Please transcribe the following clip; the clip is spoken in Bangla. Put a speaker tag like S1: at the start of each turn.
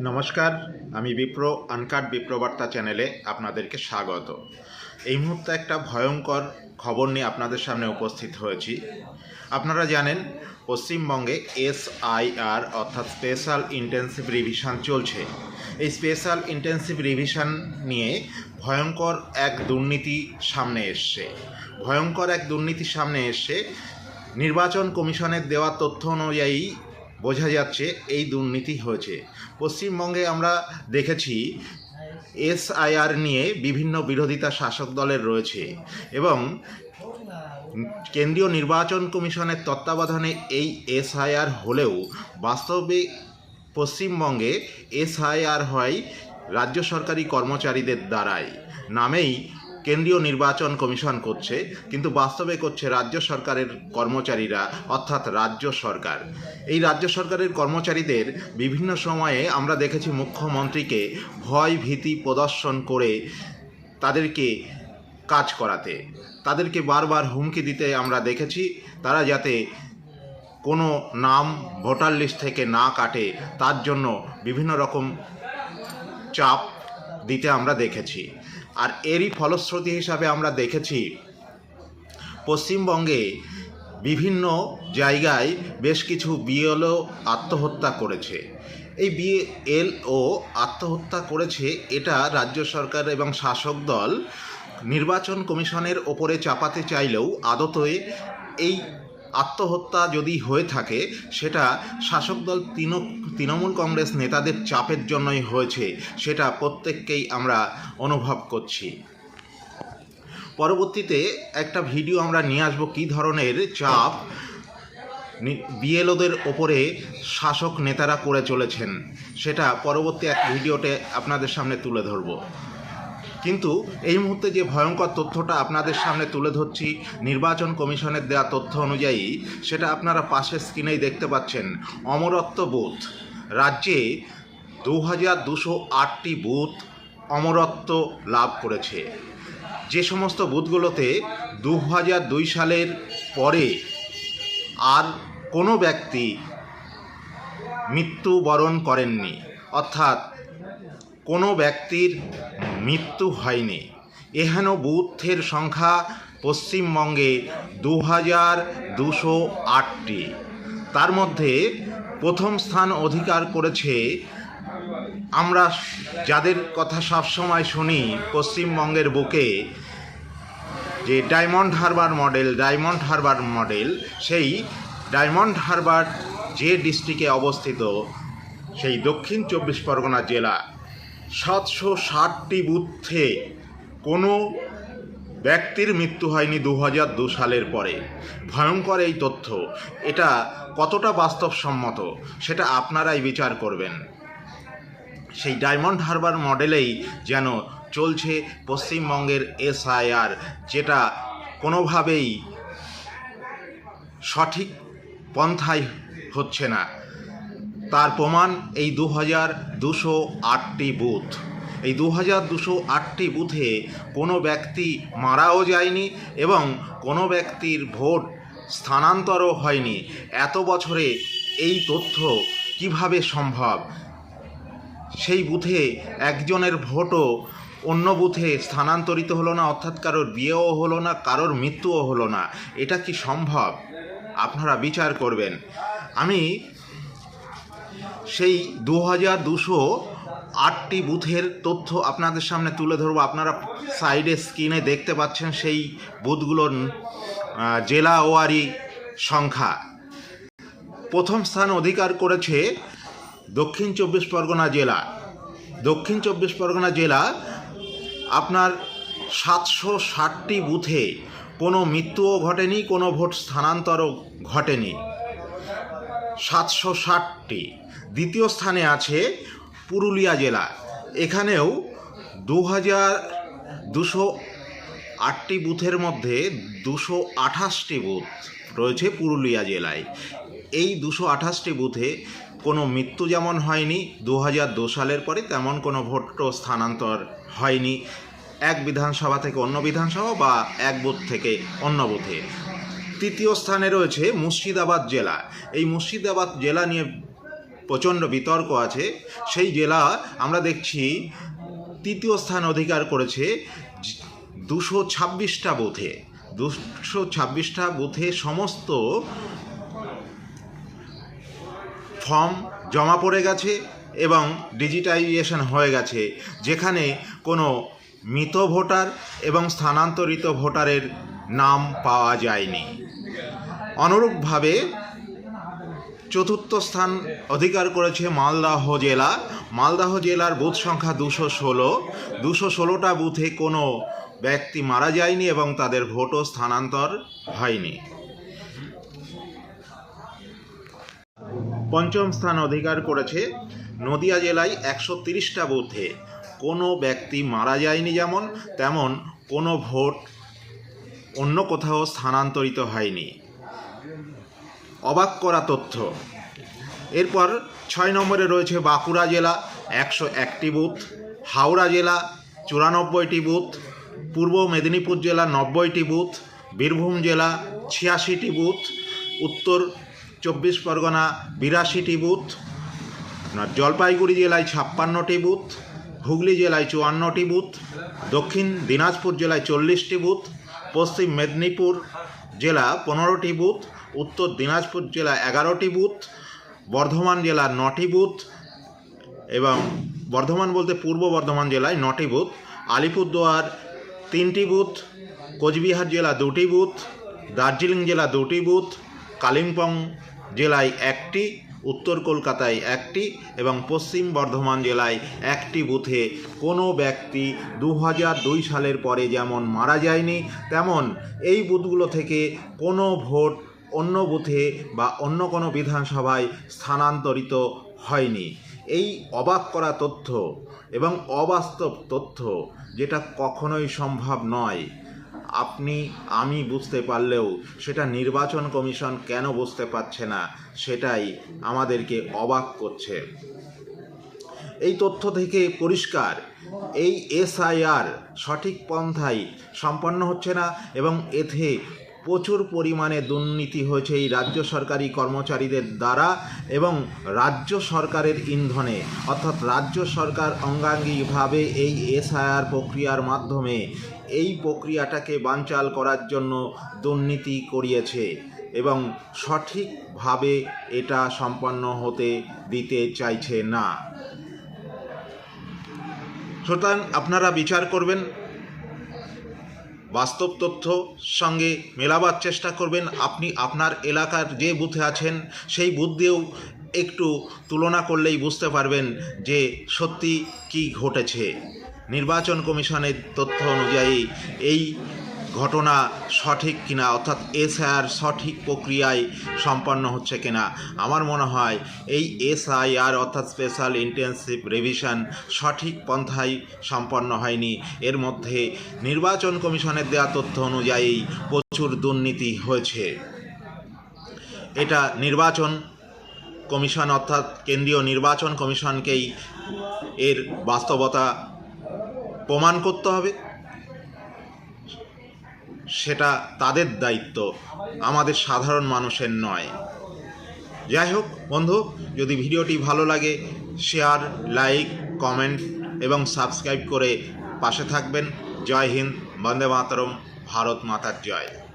S1: নমস্কার, আমি বিপ্র, আনকাট বিপ্রবার্তা চ্যানেলে আপনাদেরকে স্বাগত। এই মুহূর্তে একটা ভয়ঙ্কর খবর নিয়ে আপনাদের সামনে উপস্থিত হয়েছি। আপনারা জানেন, পশ্চিমবঙ্গে এসআইআর, অর্থাৎ স্পেশাল ইন্টেন্সিভ রিভিশন চলছে। এই স্পেশাল ইন্টেন্সিভ রিভিশন নিয়ে ভয়ঙ্কর এক দুর্নীতি সামনে এসছে। ভয়ঙ্কর এক দুর্নীতি সামনে এসছে। নির্বাচন কমিশনের দেওয়া তথ্য অনুযায়ী বোঝা যাচ্ছে এই দুর্নীতি হয়েছে। পশ্চিমবঙ্গে আমরা দেখেছি এসআইআর নিয়ে বিভিন্ন বিরোধিতা শাসক দলের রয়েছে এবং কেন্দ্রীয় নির্বাচন কমিশনের তত্ত্বাবধানে এই এসআইআর হলেও বাস্তবে পশ্চিমবঙ্গে এসআইআর হয় রাজ্য সরকারি কর্মচারীদের দ্বারাই। নামেই কেন্দ্রীয় নির্বাচন কমিশন করছে, কিন্তু বাস্তবে করছে রাজ্য সরকারের কর্মচারীরা, অর্থাৎ রাজ্য সরকার। এই রাজ্য সরকারের কর্মচারীদের বিভিন্ন সময়ে আমরা দেখেছি মুখ্যমন্ত্রীকে ভয় ভীতি প্রদর্শন করে তাদেরকে কাজ করাতে। তাদেরকে বারবার হুমকি দিতে আমরা দেখেছি, তারা যাতে কোনো নাম ভোটার লিস্ট থেকে না কাটে, তার জন্য বিভিন্ন রকম চাপ দিতে আমরা দেখেছি। আর এরই ফলশ্রুতি হিসাবে আমরা দেখেছি, পশ্চিমবঙ্গে বিভিন্ন জায়গায় বেশ কিছু বিএলও আত্মহত্যা করেছে। এই বিএলও আত্মহত্যা করেছে এটা রাজ্য সরকার এবং শাসক দল নির্বাচন কমিশনের ওপরে চাপাতে চাইলেও আদতে এই আত্মহত্যা যদি হয়ে থাকে, সেটা শাসক দল তৃণ, তৃণমূল কংগ্রেস নেতাদের চাপের জন্যই হয়েছে, সেটা প্রত্যেককেই আমরা অনুভব করছি। পরবর্তীতে একটা ভিডিও আমরা নিয়ে আসব, কী ধরনের চাপ বিএলওদের ওপরে শাসক নেতারা করে চলেছেন, সেটা পরবর্তী এক ভিডিওতে আপনাদের সামনে তুলে ধরব। কিন্তু এই মুহূর্তে যে ভয়ঙ্কর তথ্যটা আপনাদের সামনে তুলে ধরছি, নির্বাচন কমিশনের দেওয়া তথ্য অনুযায়ী, সেটা আপনারা পাশের স্ক্রিনেই দেখতে পাচ্ছেন। অমরত্ব বুথ, রাজ্যে দু হাজার দুশো আটটি বুথ অমরত্ব লাভ করেছে। যে সমস্ত বুথগুলোতে দু হাজার দুই সালের পরে আর কোনো ব্যক্তি মৃত্যুবরণ করেননি। অর্থাৎ কোনো ব্যক্তির মৃত্যু হয়নি। এহেন বুথের সংখ্যা পশ্চিমবঙ্গে দু হাজার দুশো আটটি। তার মধ্যে প্রথম স্থান অধিকার করেছে আমরা যাদের কথা সবসময় শুনি পশ্চিমবঙ্গের বুকে, যে ডায়মন্ড হারবার মডেল, ডায়মন্ড হারবার মডেল, সেই ডায়মন্ড হারবার যে ডিস্ট্রিক্টে অবস্থিত, সেই দক্ষিণ চব্বিশ পরগনা জেলা সাতশো ষাটটি বুথে কোনো ব্যক্তির মৃত্যু হয়নি দু হাজার দু সালের পরে। ভয়ঙ্কর এই তথ্য। এটা কতটা বাস্তবসম্মত, সেটা আপনারাই বিচার করবেন। সেই ডায়মন্ড হারবার মডেলেই যেন চলছে পশ্চিমবঙ্গের এসআইআর, যেটা কোনোভাবেই সঠিক পন্থায় হচ্ছে না। তার প্রমাণ এই দু হাজার দুশো আটটি বুথ। এই দু হাজার দুশো আটটি বুথে কোনো ব্যক্তি মারাও যায়নি এবং কোনো ব্যক্তির ভোট স্থানান্তরও হয়নি। এত বছরে এই তথ্য কীভাবে সম্ভব? সেই বুথে একজনের ভোটও অন্য বুথে স্থানান্তরিত হলো না, অর্থাৎ কারোর বিয়েও হলো না, কারোর মৃত্যুও হলো না। এটা কি সম্ভব? আপনারা বিচার করবেন। আমি সেই দু হাজার দুশো আটটি বুথের তথ্য আপনাদের সামনে তুলে ধরবো। আপনারা সাইডে স্ক্রিনে দেখতে পাচ্ছেন সেই বুথগুলোর জেলা ওয়ারি সংখ্যা। প্রথম স্থান অধিকার করেছে দক্ষিণ চব্বিশ পরগনা জেলা। দক্ষিণ চব্বিশ পরগনা জেলা আপনার সাতশো ষাটটি বুথে কোনো মৃত্যুও ঘটেনি, কোনো ভোট স্থানান্তরও ঘটেনি। সাতশো ষাটটি। দ্বিতীয় স্থানে আছে পুরুলিয়া জেলা। এখানেও দু হাজার দুশো আটটি বুথের মধ্যে দুশো আঠাশটি বুথ রয়েছে পুরুলিয়া জেলায়। এই দুশো আঠাশটি বুথে কোনো মৃত্যু যেমন হয়নি দু হাজার দু সালের পরে তেমন কোনো ভোটও স্থানান্তর হয়নি। এক বিধানসভা থেকে অন্য বিধানসভা বা এক বুথ থেকে অন্য বুথে। তৃতীয় স্থানে রয়েছে মুর্শিদাবাদ জেলা। এই মুর্শিদাবাদ জেলা নিয়ে প্রচণ্ড বিতর্ক আছে। সেই জেলা আমরা দেখছি তৃতীয় স্থান অধিকার করেছে দুশো ছাব্বিশটা বুথে। দুশো ছাব্বিশটা বুথে সমস্ত ফর্ম জমা পড়ে গেছে এবং ডিজিটাইজেশন হয়ে গেছে, যেখানে কোনো মৃত ভোটার এবং স্থানান্তরিত ভোটারের নাম পাওয়া যায়নি। অনুরূপভাবে চতুর্থ স্থান অধিকার করেছে মালদাহ জেলা। মালদাহ জেলার বুথ সংখ্যা দুশো ষোলো। দুশো ষোলোটা বুথে কোনো ব্যক্তি মারা যায়নি এবং তাদের ভোটও স্থানান্তর হয়নি। পঞ্চম স্থান অধিকার করেছে নদিয়া জেলায় একশো তিরিশটা বুথে। কোনো ব্যক্তি মারা যায়নি যেমন, তেমন কোনো ভোট অন্য কোথাও স্থানান্তরিত হয়নি। অবাক করা তথ্য। এরপর ছয় নম্বরে রয়েছে বাঁকুড়া জেলা, একশো একটি বুথ, হাওড়া জেলা, চুরানব্বইটি বুথ, পূর্ব মেদিনীপুর জেলা, নব্বইটি বুথ, বীরভূম জেলা, ছিয়াশিটি বুথ, উত্তর চব্বিশ পরগনা, বিরাশিটি বুথ, জলপাইগুড়ি জেলায় ছাপ্পান্নটি বুথ, হুগলি জেলায় চুয়ান্নটি বুথ, দক্ষিণ দিনাজপুর জেলায় চল্লিশটি বুথ, পশ্চিম মেদিনীপুর জেলা পনেরোটি বুথ, উত্তর দিনাজপুর জেলা এগারোটি বুথ, বর্ধমান জেলা নটি বুথ এবং বর্ধমান বলতে পূর্ব বর্ধমান জেলায় নটি বুথ, আলিপুরদুয়ার তিনটি বুথ, কোচবিহার জেলা দুটি বুথ, দার্জিলিং জেলা দুটি বুথ, কালিম্পং জেলায় একটি উত্তর কলকাতায় একটি এবং পশ্চিম বর্ধমান জেলায় একটি বুথে কোনো ব্যক্তি দু দুই সালের পরে যেমন মারা যায়নি, তেমন এই বুথগুলো থেকে কোনো ভোট অন্য বুথে বা অন্য কোনো বিধানসভায় স্থানান্তরিত হয়নি। এই অবাক করা তথ্য এবং অবাস্তব তথ্য যেটা কখনোই সম্ভব নয়। আপনি, আমি বুঝতে পারলেও সেটা নির্বাচন কমিশন কেন বুঝতে পারছে না, সেটাই আমাদেরকে অবাক করছে। এই তথ্য থেকে পরিষ্কার, এই এসআইআর সঠিক পন্থায় সম্পন্ন হচ্ছে না এবং এতে প্রচুর পরিমাণে দুর্নীতি হয়েছে এই রাজ্য সরকারি কর্মচারীদের দ্বারা এবং রাজ্য সরকারের ইন্ধনে। অর্থাৎ রাজ্য সরকার অঙ্গাঙ্গিভাবে এই এসআইআর প্রক্রিয়ার মাধ্যমে এই প্রক্রিয়াটাকে বানচাল করার জন্য দুর্নীতি করিয়েছে এবং সঠিকভাবে এটা সম্পন্ন হতে দিতে চাইছে না। সুতরাং আপনারা বিচার করবেন। বাস্তব তথ্য সঙ্গে মেলাবার চেষ্টা করবেন। আপনি আপনার এলাকার যে বুথে আছেন, সেই বুথ দিয়েও একটু তুলনা করলেই বুঝতে পারবেন যে সত্যি কি ঘটেছে। নির্বাচন কমিশনের তথ্য অনুযায়ী এই ঘটনা সঠিক কিনা, অর্থাৎ এসআইআর সঠিক প্রক্রিয়ায় সম্পন্ন হচ্ছে কিনা, আমার মনে হয় এই এসআইআর, অর্থাৎ স্পেশাল ইন্টেন্সিভ রিভিশন, সঠিক পন্থায় সম্পন্ন হয়নি। এর মধ্যে নির্বাচন কমিশনের দেওয়া তথ্য অনুযায়ী প্রচুর দুর্নীতি হয়েছে। এটা নির্বাচন কমিশন, অর্থাৎ কেন্দ্রীয় নির্বাচন কমিশনকেই এর বাস্তবতা প্রমাণ করতে হবে। সেটা তাদের দায়িত্ব, আমাদের সাধারণ মানুষের নয়। যাই হোক, বন্ধু, যদি ভিডিওটি ভালো লাগে শেয়ার লাইক কমেন্ট এবং সাবস্ক্রাইব করে পাশে থাকবেন। জয় হিন্দ, বন্দে মাতরম, ভারত মাতার জয়।